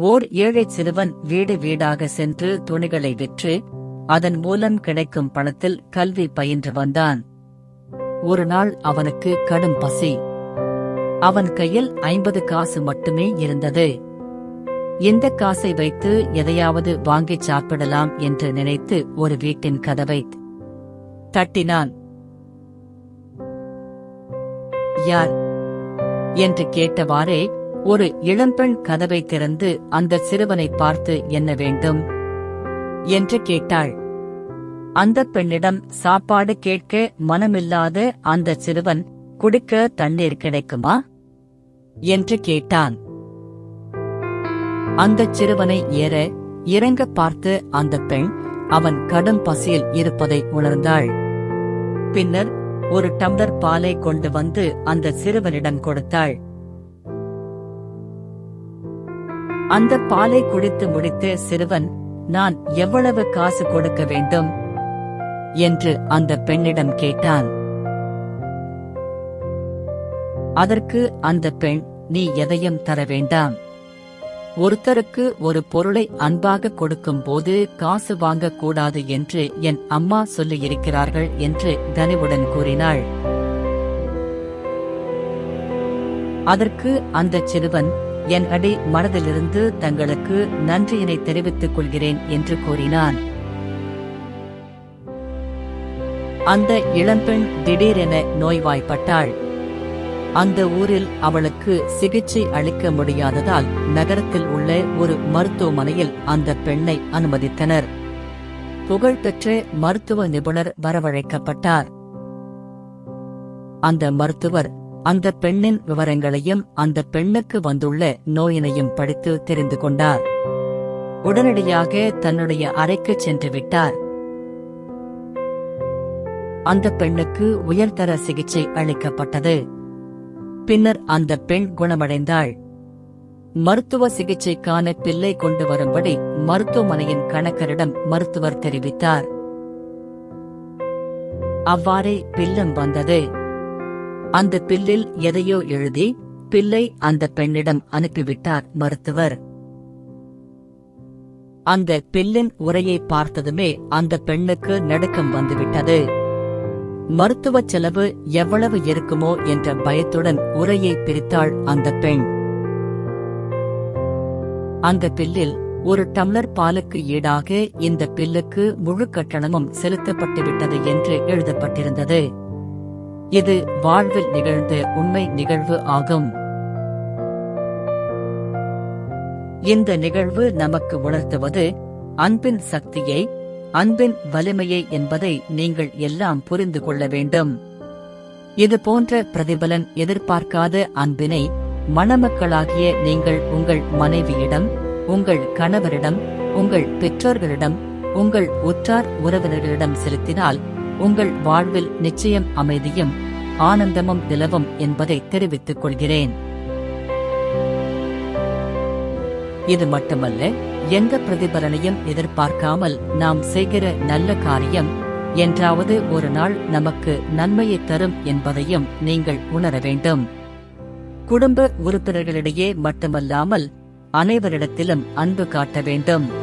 ஓர் ஏழைச் சிறுவன் வீடு வீடாக சென்று துணிகளை விற்று அதன் மூலம் கிடைக்கும் பணத்தில் கல்வி பயின்று வந்தான். ஒரு நாள் அவனுக்கு கடும் பசி. அவன் கையில் ஐம்பது காசு மட்டுமே இருந்தது. இந்த காசை வைத்து எதையாவது வாங்கிச் சாப்பிடலாம் என்று நினைத்து ஒரு வீட்டின் கதவை தட்டினான். யார்? என்று கேட்டவாறே ஒரு இளம்பெண் கதவை திறந்து அந்த சிறுவனை பார்த்து என்ன வேண்டும்? என்று கேட்டாள். அந்த பெண்ணிடம் சாப்பாடு கேட்க மனமில்லாத அந்த சிறுவன் குடிக்க தண்ணீர் கிடைக்குமா? என்று கேட்டான். அந்தச் சிறுவனை ஏற இறங்க பார்த்து அந்த பெண் அவன் கடும் பசியில் இருப்பதை உணர்ந்தாள். பின்னர் ஒரு டம்ளர் பாலை கொண்டு வந்து அந்த சிறுவனிடம் கொடுத்தாள். அந்த பாலை குடித்து முடித்து சிறுவன் நான் எவ்வளவு காசு கொடுக்க வேண்டும்? என்று அந்த பெண்ணிடம் கேட்டான். அதற்கு அந்த பெண் நீ எதையும் தர வேண்டாம். ஒருத்தருக்கு ஒரு பொருளை அன்பாக கொடுக்கும் போது காசு வாங்கக்கூடாது என்று என் அம்மா சொல்லியிருக்கிறார்கள் என்று கனிவுடன் கூறினாள். அதற்கு அந்த சிறுவன் என் அடி மனதிலிருந்து தங்களுக்கு நன்றியினை தெரிவித்துக் கொள்கிறேன் என்று கூறினான். அந்த இளம்பெண் திடீரென நோய்வாய்ப்பட்டாள். அந்த ஊரில் அவளுக்கு சிகிச்சை அளிக்க முடியாததால் நகரத்தில் உள்ள ஒரு மருத்துவமனையில் அந்த பெண்ணை அனுமதித்தனர். புகழ்பெற்ற மருத்துவ நிபுணர் வரவழைக்கப்பட்டார். அந்த மருத்துவர் அந்த பெண்ணின் விவரங்களையும் அந்த பெண்ணுக்கு வந்துள்ள நோயினையும் படித்து தெரிந்து கொண்டார். உடனடியாக தன்னுடைய அறைக்கு சென்று விட்டார். அந்த பெண்ணுக்கு உயர்தர சிகிச்சை அளிக்கப்பட்டது. பின்னர் அந்த பெண் குணமடைந்தாள். மருத்துவ சிகிச்சைக்கான பிள்ளை கொண்டு வரும்படி மருத்துவமனையின் கணக்கரிடம் மருத்துவர் தெரிவித்தார். அவ்வாறே பில்லம் வந்தது. அந்த பில்லில் எதையோ எழுதி பிள்ளை அந்த பெண்ணிடம் அனுப்பிவிட்டார் மருத்துவர். அந்த பில்லின் உரையை பார்த்ததுமே அந்த பெண்ணுக்கு நடுக்கம் வந்துவிட்டது. மருத்துவ செலவு எவ்வளவு இருக்குமோ என்ற பயத்துடன் உரையை பிரித்தாள் அந்த பெண். அந்த பில்லில் ஒரு டம்ளர் பாலுக்கு ஈடாக இந்த பில்லுக்கு முழு கட்டணமும் செலுத்தப்பட்டுவிட்டது என்று எழுதப்பட்டிருந்தது. இது வாழ்வில் நிகழ்ந்த உண்மை நிகழ்வு ஆகும். இந்த நிகழ்வு நமக்கு உணர்த்துவது அன்பின் சக்தியை அன்பின் வலிமையை என்பதை நீங்கள் எல்லாம் புரிந்து கொள்ள வேண்டும். இது போன்ற பிரதிபலன் எதிர்பார்க்காத அன்பினை மணமக்களாகிய நீங்கள் உங்கள் மனைவியிடம் உங்கள் கணவரிடம் உங்கள் பெற்றோர்களிடம் உங்கள் உற்றார் உறவினர்களிடம் செலுத்தினால் உங்கள் வாழ்வில் நிச்சயம் அமைதியும் ஆனந்தமும் நிலவும் என்பதை தெரிவித்துக் கொள்கிறேன். இது மட்டுமல்ல எந்த பிரதிபலனையும் எதிர்பார்க்காமல் நாம் செய்கிற நல்ல காரியம் என்றாவது ஒரு நாள் நமக்கு நன்மையை தரும் என்பதையும் நீங்கள் உணர வேண்டும். குடும்ப உறுப்பினர்களிடையே மட்டுமல்லாமல் அனைவரிடத்திலும் அன்பு காட்ட வேண்டும்.